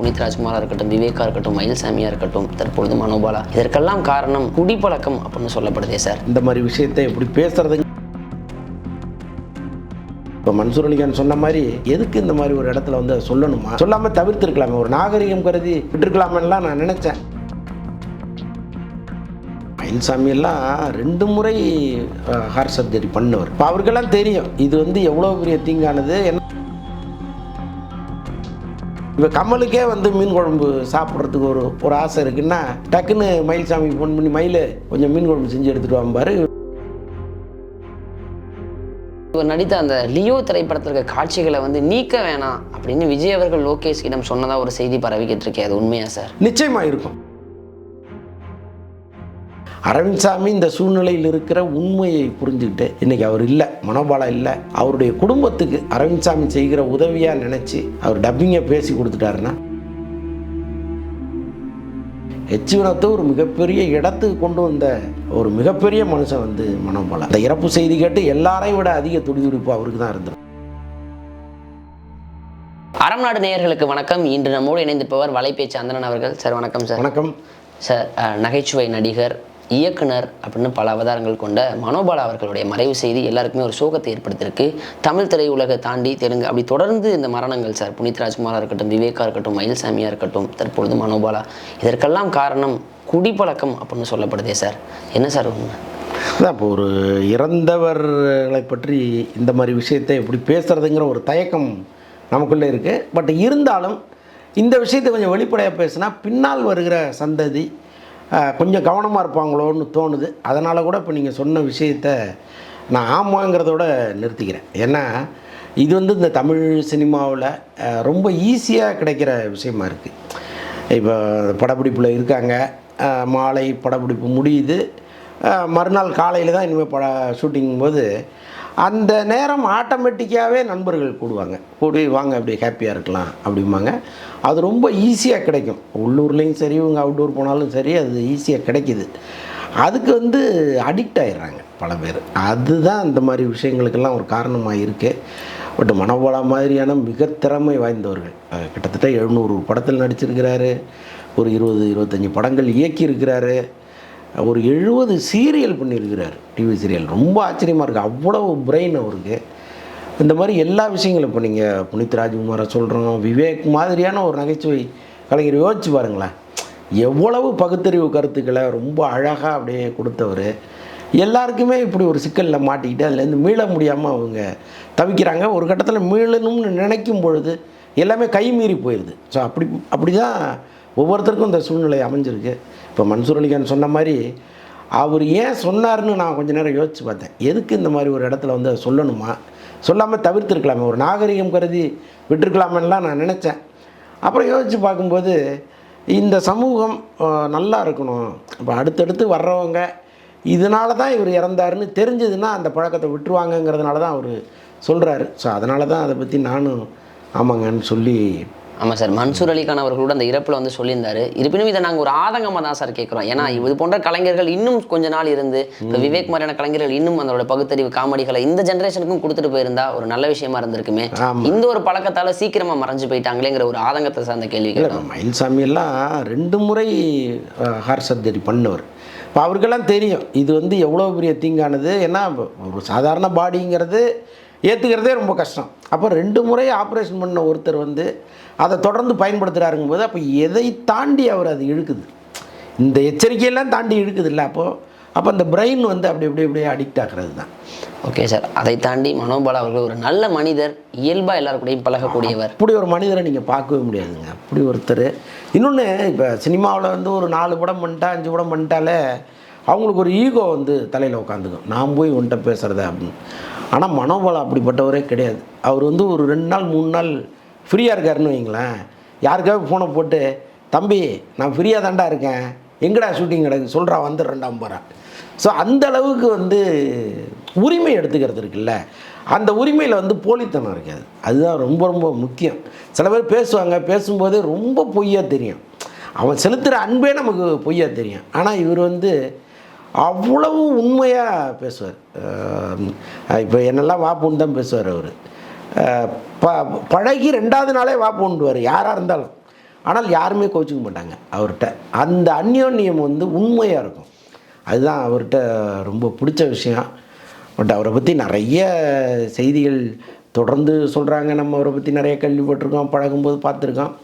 புனித் ராஜ்குமாரா இருக்கட்டும் விவேகா இருக்கட்டும் மயில்சாமியா இருக்கட்டும் தற்பொழுது மனோபாலா இதற்கெல்லாம் காரணம் குடிப்பழக்கம் அப்படின்னு சொல்லப்படுதே சார். இந்த மாதிரி விஷயத்தை எப்படி பேசுறது இப்போ மன்சூர் அலிகான் சொன்ன மாதிரி எதுக்கு இந்த மாதிரி ஒரு இடத்துல வந்து சொல்லணுமா? சொல்லாமல் தவிர்த்துருக்கலாமே. ஒரு நாகரிகம் கருதி விட்டுருக்கலாமெல்லாம் நான் நினச்சேன். மயில்சாமி எல்லாம் ரெண்டு முறை ஹார்ட் சர்ஜரி பண்ணவர். இப்போ அவருக்கெல்லாம் தெரியும். இது வந்து எவ்வளோ பெரிய தீங்கானது என்ன இப்போ கமலுக்கே வந்து மீன் குழம்பு சாப்பிட்றதுக்கு ஒரு ஒரு ஆசை இருக்குன்னா டக்குன்னு மயில்சாமி ஃபோன் பண்ணி மயில் கொஞ்சம் மீன் குழம்பு செஞ்சு எடுத்துட்டு வாம்பாரு. இவர் நடித்த அந்த லியோ திரைப்படத்தில் இருக்க காட்சிகளை வந்து நீக்க வேணாம் அப்படின்னு விஜய் அவர்கள் லோகேஷிடம் சொன்னதா ஒரு செய்தி பரவிக்கிட்டு இருக்கே அது உண்மையா சார்? நிச்சயமா இருக்கும். அரவிந்த் சாமி இந்த சூழ்நிலையில் இருக்கிற உண்மையை புரிஞ்சுக்கிட்டு இன்னைக்கு அவர் இல்லை மனோபாலா இல்லை. அவருடைய குடும்பத்துக்கு அரவிந்த் சாமி செய்கிற உதவியா நினைச்சு அவர் டப்பிங்கை பேசி கொடுத்துட்டாருன்னா எச்சுவனத்தை ஒரு மிகப்பெரிய இடத்துக்கு கொண்டு வந்த ஒரு மிகப்பெரிய மனுஷன் வந்து மனோபாலா. அந்த இறப்பு செய்தி கேட்டு எல்லாரையும் விட அதிக துடிதுடிப்பு அவருக்கு தான் இருந்தது. அறம் நாடு நேயர்களுக்கு வணக்கம். இன்று நம்மோடு இணைந்திருப்பவர் வலைபேச்சு அந்தணன் அவர்கள். சார் வணக்கம் சார். வணக்கம். சார் நகைச்சுவை நடிகர் இயக்குனர் அப்படின்னு பல அவதாரங்கள் கொண்ட மனோபாலா அவர்களுடைய மறைவு செய்தி எல்லாருக்குமே ஒரு சோகத்தை ஏற்படுத்தியிருக்கு. தமிழ் திரையுலகை தாண்டி தெலுங்கு அப்படி தொடர்ந்து இந்த மரணங்கள் சார் புனித் ராஜ்குமாராக இருக்கட்டும் விவேகா இருக்கட்டும் மயில்சாமியாக இருக்கட்டும் தற்பொழுது மனோபாலா இதற்கெல்லாம் காரணம் குடிப்பழக்கம் அப்படின்னு சொல்லப்படுதே சார். என்ன சார் உண்மை? அதான் இப்போ ஒரு இறந்தவர்களை பற்றி இந்த மாதிரி விஷயத்தை எப்படி பேசுகிறதுங்கிற ஒரு தயக்கம் நமக்குள்ளே இருக்குது பட் இருந்தாலும் இந்த விஷயத்தை கொஞ்சம் வெளிப்படையாக பேசினா பின்னால் வருகிற சந்ததி கொஞ்சம் கவனமாக இருப்பாங்களோன்னு தோணுது. அதனால் கூட இப்போ நீங்கள் சொன்ன விஷயத்த நான் ஆமாங்கிறதோட நிறுத்திக்கிறேன். ஏன்னா இது வந்து இந்த தமிழ் சினிமாவில் ரொம்ப ஈஸியாக கிடைக்கிற விஷயமா இருக்குது இப்போ படப்பிடிப்பில் இருக்காங்க. மாலை படப்பிடிப்பு முடியுது. மறுநாள் காலையில் தான் இனிமேல் பட ஷூட்டிங் போது அந்த நேரம் ஆட்டோமேட்டிக்காகவே நண்பர்கள் கூடுவாங்க. கூடி வாங்க அப்படி ஹாப்பியாக இருக்கலாம் அப்படிம்பாங்க. அது ரொம்ப ஈஸியாக கிடைக்கும். உள்ளூர்லேயும் சரி இவங்க அவுட்டூர் போனாலும் சரி அது ஈஸியாக கிடைக்கிது. அதுக்கு வந்து அடிக்ட் ஆயிடுறாங்க பல பேர். அதுதான் இந்த மாதிரி விஷயங்களுக்கெல்லாம் ஒரு காரணமாக இருக்குது பட் மனோபாலா மாதிரியான மிக திறமை வாய்ந்தவர்கள் கிட்டத்தட்ட எழுநூறு படத்தில் நடிச்சிருக்கிறாரு. ஒரு இருபது இருபத்தஞ்சி படங்கள் இயக்கியிருக்கிறாரு. ஒரு எழுபது சீரியல் பண்ணியிருக்கிறார் டிவி சீரியல் ரொம்ப ஆச்சரியமாக இருக்குது அவ்வளவு பிரெயின் அவருக்கு. இந்த மாதிரி எல்லா விஷயங்களும் இப்போ நீங்கள் புனித் ராஜ்குமாரை சொல்கிறோம் விவேக் மாதிரியான ஒரு நகைச்சுவை கலைஞர் யோசிச்சு பாருங்களேன். எவ்வளவு பகுத்தறிவு கருத்துக்களை ரொம்ப அழகாக அப்படியே கொடுத்தவர். எல்லாருக்குமே இப்படி ஒரு சிக்கலில் மாட்டிக்கிட்டு அதுலேருந்து மீள முடியாமல் அவங்க தவிக்கிறாங்க. ஒரு கட்டத்தில் மீளணும்னு நினைக்கும் பொழுது எல்லாமே கைமீறி போயிடுது ஸோ அப்படி அப்படி தான் ஒவ்வொருத்தருக்கும் இந்த சூழ்நிலை அமைஞ்சிருக்கு. இப்போ மன்சூர் அலிகான் சொன்ன மாதிரி அவர் ஏன் சொன்னார்னு நான் கொஞ்ச நேரம் யோசித்து பார்த்தேன். எதுக்கு இந்த மாதிரி ஒரு இடத்துல வந்து அதை சொல்லணுமா? சொல்லாமல் தவிர்த்துருக்கலாமே ஒரு நாகரிகம் கருதி விட்டுருக்கலாமெல்லாம் நான் நினச்சேன். அப்புறம் யோசித்து பார்க்கும்போது இந்த சமூகம் நல்லா இருக்கணும். இப்போ அடுத்தடுத்து வர்றவங்க இதனால தான் இவர் இறந்தாருன்னு தெரிஞ்சதுன்னா அந்த பழக்கத்தை விட்டுருவாங்கங்கிறதுனால தான் அவர் சொல்கிறாரு ஸோ அதனால தான் அதை பற்றி நானும் ஆமாங்கன்னு சொல்லி ஆமாம் சார். மன்சூர் அலிகான் அவர்களோட அந்த இறப்பில் வந்து சொல்லியிருந்தாரு. இருப்பினும் இதை நாங்கள் ஒரு ஆதங்கமாக தான் சார் கேட்குறோம். ஏன்னா இது போன்ற கலைஞர்கள் இன்னும் கொஞ்ச நாள் இருந்து இப்போ விவேக் மாதிரியான கலைஞர்கள் இன்னும் அதோட பகுத்தறிவு காமெடிகளை இந்த ஜென்ரேஷனுக்கும் கொடுத்துட்டு போயிருந்தா ஒரு நல்ல விஷயமா இருந்திருக்குமே. இந்த ஒரு பழக்கத்தால சீக்கிரமா மறைஞ்சு போயிட்டாங்களேங்கிற ஒரு ஆதங்கத்தை சார்ந்த கேள்வி மயில்சாமி எல்லாம் ரெண்டு முறை ஹார்ட் சர்ஜரி பண்ணவர். இப்போ அவருக்கெல்லாம் தெரியும். இது வந்து எவ்வளோ பெரிய தீங்கானது? ஏன்னா ஒரு சாதாரண பாடிங்கிறது ஏற்றுக்கிறதே ரொம்ப கஷ்டம். அப்போ ரெண்டு முறை ஆப்ரேஷன் பண்ண ஒருத்தர் வந்து அதை தொடர்ந்து பயன்படுத்துகிறாருங்கும் போது அப்போ எதை தாண்டி அவர் அது இழுக்குது? இந்த எச்சரிக்கையெல்லாம் தாண்டி இழுக்குது இல்லை அப்போது அப்போ அந்த பிரெயின் வந்து அப்படி இப்படி இப்படியே அடிக்ட் ஆகிறது தான் ஓகே சார் அதை தாண்டி மனோபாலா அவர்கள் ஒரு நல்ல மனிதர் இயல்பா எல்லாரும் கூடயும் பழகக்கூடியவர். அப்படி ஒரு மனிதரை நீங்கள் பார்க்கவே முடியாதுங்க. அப்படி ஒருத்தர். இன்னொன்று இப்போ சினிமாவில் வந்து ஒரு நாலு படம் பண்ணிட்டா அஞ்சு படம் பண்ணிட்டாலே அவங்களுக்கு ஒரு ஈகோ வந்து தலையில் உட்காந்துக்கும். நான் போய் உன்கிட்ட பேசுகிறத அப்படின்னு. ஆனால் மனோபலம் அப்படிப்பட்டவரே கிடையாது. அவர் வந்து ஒரு ரெண்டு நாள் மூணு நாள் ஃப்ரீயாக இருக்காருன்னு வைங்களேன். யாருக்காவது ஃபோனை போட்டு தம்பி நான் ஃப்ரீயாக தாண்டா இருக்கேன். எங்கடா ஷூட்டிங் கிடக்கு சொல்கிறா வந்துடுறேன்டாம் போகிறேன் ஸோ அந்த அளவுக்கு வந்து உரிமை எடுத்துக்கிறது இருக்குல்ல. அந்த உரிமையில் வந்து போலித்தனம் இருக்காது. அதுதான் ரொம்ப ரொம்ப முக்கியம். சில பேர் பேசுவாங்க. பேசும்போதே ரொம்ப பொய்யாக தெரியும். அவன் செலுத்துகிற அன்பே நமக்கு பொய்யாக தெரியும். ஆனால் இவர் வந்து அவ்வளவு உண்மையாக பேசுவார். இப்போ என்னெல்லாம் வாப்புன்னு தான் பேசுவார் அவர். ப பழகி ரெண்டாவது நாளே வாப்புண்டுவார் யாராக இருந்தாலும். ஆனால் யாருமே கோச்சிக்க மாட்டாங்க அவர்கிட்ட அந்த அந்யோன்யம் வந்து உண்மையாக இருக்கும். அதுதான் அவர்கிட்ட ரொம்ப பிடிச்ச விஷயம். பட் அவரை பற்றி நிறைய செய்திகள் தொடர்ந்து சொல்கிறாங்க நம்ம அவரை பற்றி நிறைய கேள்விப்பட்டிருக்கோம் பழகும்போது பார்த்துருக்கோம்.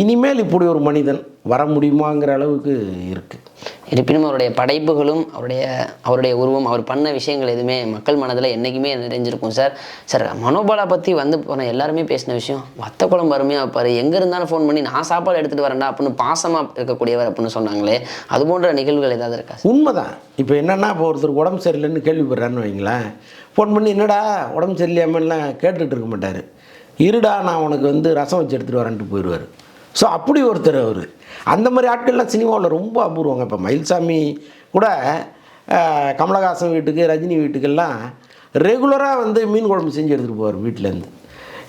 இனிமேல் இப்படி ஒரு மனிதன் வர முடியுமாங்கிற அளவுக்கு இருக்குது இருப்பினும் அவருடைய படைப்புகளும் அவருடைய அவருடைய உருவம் அவர் பண்ண விஷயங்கள் எதுவுமே மக்கள் மனதில் என்றைக்குமே நிறைஞ்சிருக்கும் சார். சார் மனோபாலா பற்றி வந்து போன எல்லாருமே பேசின விஷயம் வத்த குழம்பு அருமையாக வைப்பார். எங்கே இருந்தாலும் ஃபோன் பண்ணி நான் சாப்பாடு எடுத்துகிட்டு வரேன்டா அப்படின்னு பாசமாக இருக்கக்கூடியவர் அப்படின்னு சொன்னாங்களே அது போன்ற நிகழ்வுகள் ஏதாவது இருக்கா உண்மைதான். இப்போ என்னென்னா இப்போ ஒருத்தர் உடம்பு சரியில்லைன்னு கேள்விப்படுறான்னு வைங்களேன். ஃபோன் பண்ணி என்னடா உடம்பு சரியில்லாமல்லாம் கேட்டுட்டு இருக்க மாட்டார். இருடா நான் உனக்கு வந்து ரசம் வச்சு எடுத்துகிட்டு வரேன்ட்டு போயிடுவார். ஸோ அப்படி ஒருத்தர் அவர். அந்த மாதிரி ஆட்கள்லாம் சினிமாவில் ரொம்ப அபூர்வங்க. இப்போ மயில்சாமி கூட கமலஹாசன் வீட்டுக்கு ரஜினி வீட்டுக்கெல்லாம் ரெகுலராக வந்து மீன் குழம்பு செஞ்சு எடுத்துகிட்டு போவார் வீட்டிலேருந்து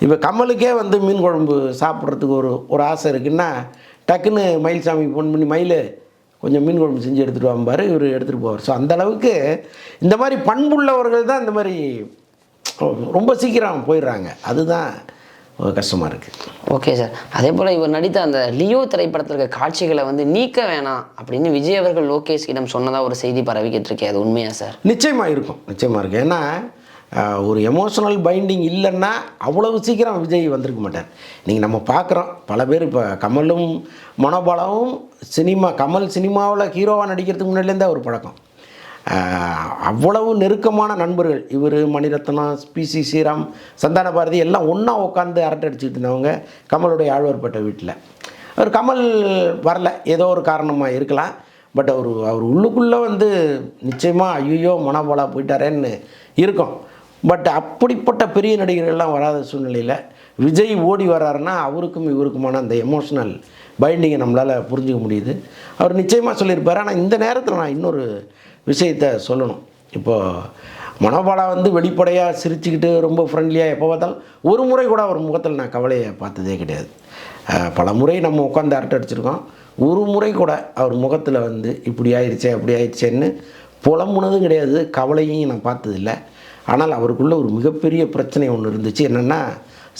இப்போ கமலுக்கே வந்து மீன் குழம்பு சாப்பிட்றதுக்கு ஒரு ஒரு ஆசை இருக்குன்னா டக்குன்னு மயில்சாமிக்கு ஃபோன் பண்ணி மயில் கொஞ்சம் மீன் குழம்பு செஞ்சு எடுத்துகிட்டு வாம்பார் இவர் எடுத்துகிட்டு போவார். ஸோ அந்தளவுக்கு இந்த மாதிரி பண்புள்ளவர்கள் தான் இந்த மாதிரி ரொம்ப சீக்கிரம் போயிடுறாங்க. அதுதான் கஷ்டமாக இருக்குது ஓகே சார் அதே போல் இவர் நடித்த அந்த லியோ திரைப்படத்தில் இருக்க காட்சிகளை வந்து நீக்க வேணாம் அப்படின்னு விஜய் அவர்கள் லோகேஷிடம் சொன்னதாக ஒரு செய்தி பரவிக்கிட்டு இருக்கே. அது உண்மையா சார் நிச்சயமாக இருக்கும். நிச்சயமாக இருக்கும். ஏன்னா ஒரு எமோஷனல் பைண்டிங் இல்லைன்னா அவ்வளவு சீக்கிரம் விஜய் வந்திருக்க மாட்டார். நீங்கள் நம்ம பார்க்குறோம் பல பேர் இப்போ கமலும் மனோபாலாவும் சினிமா கமல் சினிமாவில் ஹீரோவாக நடிக்கிறதுக்கு முன்னாடிலேருந்தே ஒரு பழக்கம். அவ்வளவு நெருக்கமான நண்பர்கள். இவர் மணிரத்னம் பிசி ஸ்ரீராம் சந்தான பாரதி எல்லாம் ஒன்றா உட்காந்து அரட்டை அடிச்சுட்டு இருந்தவங்க கமலுடைய ஆழ்வார்பட்ட வீட்டில் அவர் கமல் வரல. ஏதோ ஒரு காரணமாக இருக்கலாம். பட் அவர் அவர் உள்ளுக்குள்ளே வந்து நிச்சயமாக ஐயோ மனபோலா போயிட்டாரேன்னு இருக்கும். பட் அப்படிப்பட்ட பெரிய நடிகர்கள்லாம் வராத சூழ்நிலையில் விஜய் ஓடி வர்றாருன்னா அவருக்கும் இவருக்குமான அந்த எமோஷனல் பைண்டிங்கை நம்மளால் புரிஞ்சுக்க முடியுது. அவர் நிச்சயமாக சொல்லியிருப்பார். ஆனால் இந்த நேரத்தில் நான் இன்னொரு விஷயத்த சொல்லணும். இப்போது மனோபாலா வந்து வெளிப்படையாக சிரிச்சுக்கிட்டு ரொம்ப ஃப்ரெண்ட்லியாக எப்போ பார்த்தாலும் ஒரு முறை கூட அவர் முகத்தில் நான் கவலையை பார்த்ததே கிடையாது. பல முறை நம்ம உட்காந்து அரட்டை அடிச்சிருக்கோம். ஒரு முறை கூட அவர் முகத்தில் வந்து இப்படி ஆயிடுச்சே அப்படி ஆயிடுச்சேன்னு புலம்புனதும் கிடையாது. கவலையும் நான் பார்த்ததில்ல. ஆனால் அவருக்குள்ள ஒரு மிகப்பெரிய பிரச்சனை ஒன்று இருந்துச்சு. என்னென்னா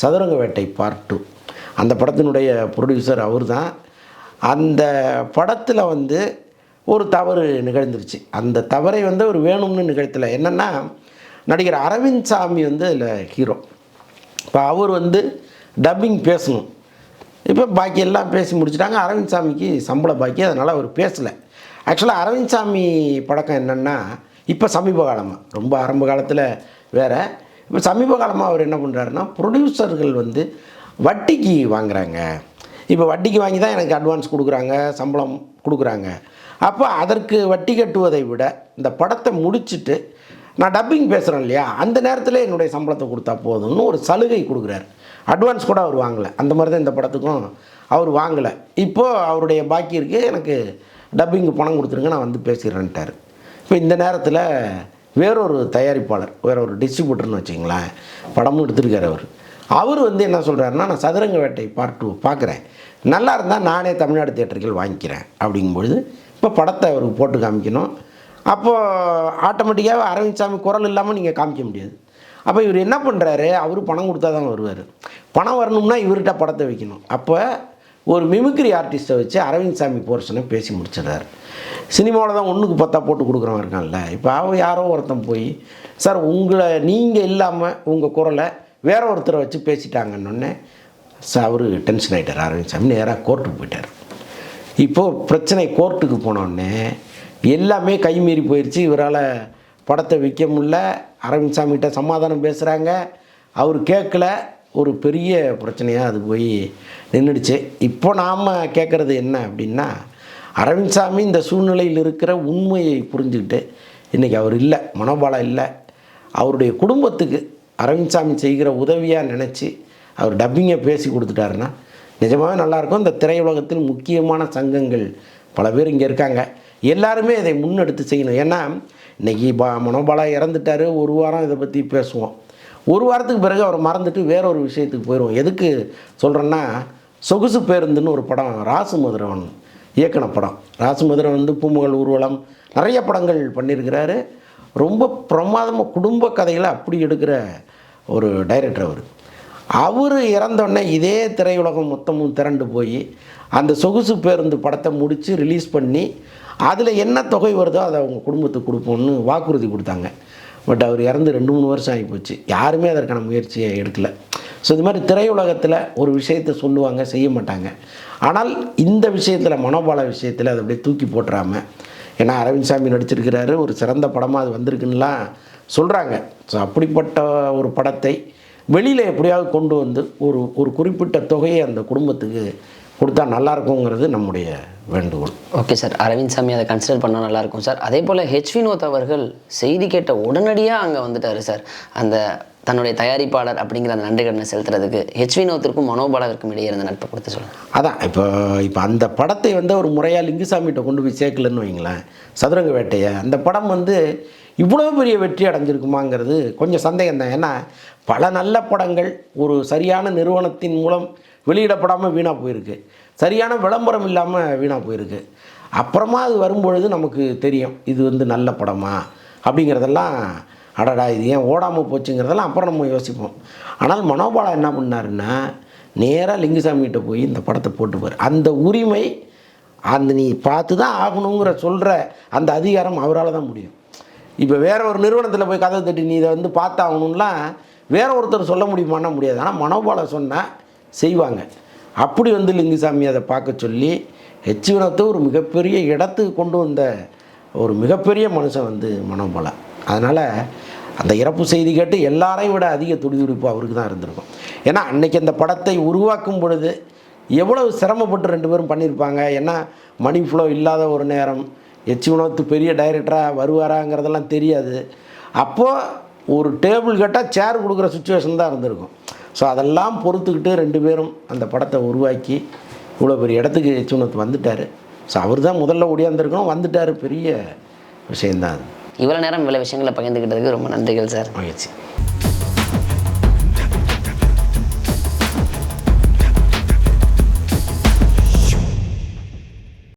சதுரங்க வேட்டை பார்ட் டூ அந்த படத்தினுடைய ப்ரொடியூசர் அவர் தான் அந்த படத்தில் வந்து ஒரு தவறு நிகழ்ந்துருச்சு. அந்த தவறை வந்து அவர் வேணும்னு நிகழ்த்தலை. என்னென்னா நடிகர் அரவிந்த் சாமி வந்து அதில் ஹீரோ இப்போ அவர் வந்து டப்பிங் பேசணும். இப்போ பாக்கி எல்லாம் பேசி முடிச்சுட்டாங்க. அரவிந்த் சாமிக்கு சம்பள பாக்கி அதனால் அவர் பேசலை. ஆக்சுவலாக அரவிந்த் சாமி பழக்கம் என்னென்னா இப்போ சமீப காலமாக ரொம்ப ஆரம்ப காலத்தில் வேறு. இப்போ சமீப காலமாக அவர் என்ன பண்ணுறாருன்னா ப்ரொடியூசர்கள் வந்து வட்டிக்கு வாங்குறாங்க. இப்போ வட்டிக்கு வாங்கி தான் எனக்கு அட்வான்ஸ் கொடுக்குறாங்க சம்பளம் கொடுக்குறாங்க. அப்போ அதற்கு வட்டி கட்டுவதை விட இந்த படத்தை முடிச்சுட்டு நான் டப்பிங் பேசுகிறேன் இல்லையா? அந்த நேரத்தில் என்னுடைய சம்பளத்தை கொடுத்தா போதும்னு ஒரு சலுகை கொடுக்குறாரு. அட்வான்ஸ் கூட அவர் வாங்கலை. அந்த மாதிரி தான் இந்த படத்துக்கும் அவர் வாங்கலை. இப்போது அவருடைய பாக்கி இருக்குது எனக்கு டப்பிங்கு பணம் கொடுத்துருங்க நான் வந்து பேசிடுறேன்ட்டார். இப்போ இந்த நேரத்தில் வேறொரு தயாரிப்பாளர் வேற ஒரு டிஸ்ட்ரிபியூட்டர்னு வச்சிங்களேன் படமும் எடுத்திருக்கார் அவர். அவர் வந்து என்ன சொல்கிறாருன்னா நான் சதுரங்க வேட்டை பார்ட் டூ பார்க்குறேன் நல்லா இருந்தால் நானே தமிழ்நாடு தேட்டர்கள் வாங்கிக்கிறேன். அப்படிங்கும்பொழுது இப்போ படத்தை அவருக்கு போட்டு காமிக்கணும். அப்போது ஆட்டோமேட்டிக்காக அரவிந்த் சாமி குரல் இல்லாமல் நீங்கள் காமிக்க முடியாது. அப்போ இவர் என்ன பண்ணுறாரு? அவர் பணம் கொடுத்தா தான் வருவார். பணம் வரணும்னா இவர்கிட்ட படத்தை வைக்கணும். அப்போ ஒரு மிமிக்ரி ஆர்டிஸ்ட்டை வச்சு அரவிந்த் சாமி போர்ஷனை பேசி முடிச்சிடுறாரு. சினிமாவில் தான் ஒன்றுக்கு பத்தா போட்டு கொடுக்குறவன் இருக்கான்ல. இப்போ அவன் யாரோ ஒருத்தன் போய் சார் உங்களை நீங்கள் இல்லாமல் உங்கள் குரலை வேற ஒருத்தரை வச்சு பேசிட்டாங்கன்னொன்னே சார் அவர் டென்ஷன் ஆகிட்டார் அரவிந்த் சாமி நேராக கோர்ட்டுக்கு போயிட்டார். இப்போது பிரச்சனை கோர்ட்டுக்கு போனோடனே எல்லாமே கைமீறி போயிடுச்சு இவரால் படத்தை விற்க முடியல. அரவிந்த் சாமிகிட்ட சமாதானம் பேசுகிறாங்க அவர் கேட்கல. ஒரு பெரிய பிரச்சனையாக அது போய் நின்றுடுச்சு இப்போ நாம் கேட்குறது என்ன அப்படின்னா அரவிந்த் சாமி இந்த சூழ்நிலையில் இருக்கிற உண்மையை புரிஞ்சுக்கிட்டு இன்றைக்கி அவர் இல்லை மனோபாலம் இல்லை. அவருடைய குடும்பத்துக்கு அரவிந்த் சாமி செய்கிற உதவியாக நினச்சி அவர் டப்பிங்கை பேசி கொடுத்துட்டாருன்னா நிஜமாகவே நல்லாயிருக்கும். இந்த திரையுலகத்தில் முக்கியமான சங்கங்கள் பல பேர் இங்கே இருக்காங்க. எல்லாருமே இதை முன்னெடுத்து செய்யணும். ஏன்னா இன்றைக்கி பா மனோபாலா இறந்துட்டார். ஒரு வாரம் இதை பற்றி பேசுவோம். ஒரு வாரத்துக்கு பிறகு அவர் மறந்துட்டு வேற ஒரு விஷயத்துக்கு போயிடுவோம். எதுக்கு சொல்கிறேன்னா சொகுசு பேருந்துன்னு ஒரு படம். ராசு மதுரவன் இயக்குன படம். ராசுமதுரவன் வந்து பூமுகல் ஊர்வலம் நிறைய படங்கள் பண்ணியிருக்கிறாரு. ரொம்ப பிரமாதமாக குடும்ப கதைகளை அப்படி எடுக்கிற ஒரு டைரக்டர் அவர். அவர் இறந்தோடனே இதே திரையுலகம் மொத்தமும் திரண்டு போய் அந்த சொகுசு பேருந்து படத்தை முடித்து ரிலீஸ் பண்ணி அதில் என்ன தொகை வருதோ அதை அவங்க குடும்பத்துக்கு கொடுப்போம்னு வாக்குறுதி கொடுத்தாங்க. பட் அவர் இறந்து ரெண்டு மூணு வருஷம் ஆகிப்போச்சு யாருமே அதற்கான முயற்சியை எடுக்கலை. ஸோ இது மாதிரி திரையுலகத்தில் ஒரு விஷயத்தை சொல்லுவாங்க செய்ய மாட்டாங்க. ஆனால் இந்த விஷயத்தில் மனோபால விஷயத்தில் அதை அப்படியே தூக்கி போட்டுறாமல் ஏன்னா அரவிந்த் சாமி நடிச்சிருக்கிறாரு ஒரு சிறந்த படமாக அது வந்திருக்குன்னுலாம் சொல்கிறாங்க ஸோ அப்படிப்பட்ட ஒரு படத்தை வெளியில் எப்படியாவது கொண்டு வந்து ஒரு ஒரு குறிப்பிட்ட தொகையை அந்த குடும்பத்துக்கு கொடுத்தா நல்லா இருக்குங்கிறது நம்முடைய வேண்டுகோள். Okay sir. அரவிந்த் சாமி அதை கன்சிடர் பண்ணால் நல்லாயிருக்கும் சார். அதே போல் ஹெச் வினோத் அவர்கள் செய்தி கேட்ட உடனடியாக அங்கே வந்துட்டார் சார். அந்த தன்னுடைய தயாரிப்பாளர் அப்படிங்கிற அந்த நன்றி கடனை செலுத்துறதுக்கு ஹெச் வினோத்திற்கும் மனோபாலருக்கும் இடையே இருந்த நட்பை கொடுத்து சொல்லுங்கள் அதான் இப்போ இப்போ அந்த படத்தை வந்து ஒரு முறையாக லிங்குசாமிகிட்ட கொண்டு போய் சேர்க்கலன்னு வைங்களேன். சதுரங்க வேட்டையை. அந்த படம் வந்து இவ்வளோ பெரிய வெற்றி அடைஞ்சிருக்குமாங்கிறது கொஞ்சம் சந்தேகம் தான் ஏன்னா பல நல்ல படங்கள் ஒரு சரியான நிறுவனத்தின் மூலம் வெளியிடப்படாமல் வீணாக போயிருக்கு. சரியான விளம்பரம் இல்லாமல் வீணாக போயிருக்கு. அப்புறமா அது வரும்பொழுது நமக்கு தெரியும் இது வந்து நல்ல படமா? அப்படிங்கிறதெல்லாம் அடடா இது ஏன் ஓடாமல் போச்சுங்கிறதெல்லாம் அப்புறம் நம்ம யோசிப்போம். ஆனால் மனோபாலா என்ன பண்ணாருன்னா நேராக லிங்குசாமிகிட்ட போய் இந்த படத்தை போட்டுப்பார். அந்த உரிமை அந்த நீ பார்த்து தான் ஆகணுங்கிற சொல்கிற அந்த அதிகாரம் அவரால் தான் முடியும். இப்போ வேற ஒரு நிறுவனத்தில் போய் கதவு தட்டி நீ இதை வந்து பார்த்தாகணும்லாம் வேற ஒருத்தர் சொல்ல முடியுமான்னா முடியாது. ஆனால் மனோபாலம் சொன்னால் செய்வாங்க. அப்படி வந்து லிங்குசாமி அதை பார்க்க சொல்லி ஹெச்வினத்தை ஒரு மிகப்பெரிய இடத்துக்கு கொண்டு வந்த ஒரு மிகப்பெரிய மனுஷன் வந்து மனோபாலா. அதனால் அந்த இறப்பு செய்தி கேட்டு எல்லாரையும் விட அதிக துடிதுடிப்பு அவருக்கு தான் இருந்திருக்கும். ஏன்னா அன்னைக்கு அந்த படத்தை உருவாக்கும் பொழுது எவ்வளவு சிரமப்பட்டு ரெண்டு பேரும் பண்ணியிருப்பாங்க. ஏன்னா மணி ஃப்ளோ இல்லாத ஒரு நேரம் எச் வினோத் பெரிய டைரக்டராக வருவாராங்கிறதெல்லாம் தெரியாது. அப்போது ஒரு டேபிள் கேட்டால் சேர் கொடுக்குற சுச்சுவேஷன் தான் இருந்திருக்கும். ஸோ அதெல்லாம் பொறுத்துக்கிட்டு ரெண்டு பேரும் அந்த படத்தை உருவாக்கி இவ்வளோ பெரிய இடத்துக்கு எச் வினோத் வந்துட்டார். ஸோ அவர் தான் முதல்ல ஒடியாந்துருக்கணும் வந்துட்டார் பெரிய விஷயந்தான் அது இவ்வளோ நேரம் இவ்வளோ விஷயங்களை பகிர்ந்துக்கிட்டதுக்கு ரொம்ப நன்றிகள் சார். மகிழ்ச்சி.